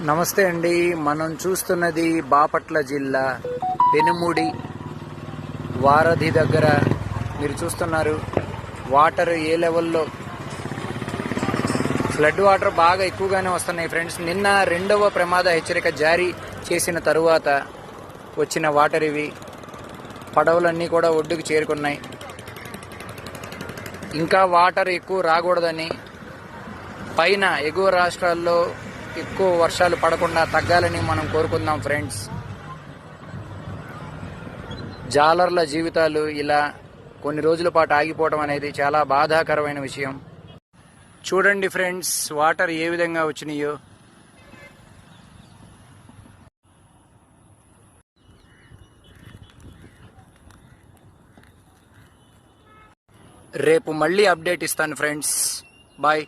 నమస్తే అండి. మనం చూస్తున్నది బాపట్ల జిల్లా పెనుముడి వారధి దగ్గర. మీరు చూస్తున్నారు వాటర్ ఏ లెవెల్లో? ఫ్లడ్ వాటర్ బాగా ఎక్కువగానే వస్తున్నాయి ఫ్రెండ్స్. నిన్న రెండవ ప్రమాద హెచ్చరిక జారీ చేసిన తరువాత వచ్చిన వాటర్ ఇవి పడవలన్నీ కూడా ఒడ్డుకు చేరుకున్నాయి. ఇంకా వాటర్ ఎక్కువ రాకూడదని పైన ఎగువ రాష్ట్రాల్లో ఎక్కువ వర్షాలు పడకుండా తగ్గాలని మనం కోరుకుందాం ఫ్రెండ్స్. జాలర్ల జీవితాలు ఇలా కొన్ని రోజుల పాటు ఆగిపోవడం అనేది చాలా బాధాకరమైన విషయం. చూడండి ఫ్రెండ్స్ వాటర్ ఏ విధంగా వచ్చినాయో. రేపు మళ్ళీ అప్డేట్ ఇస్తాను ఫ్రెండ్స్. బాయ్.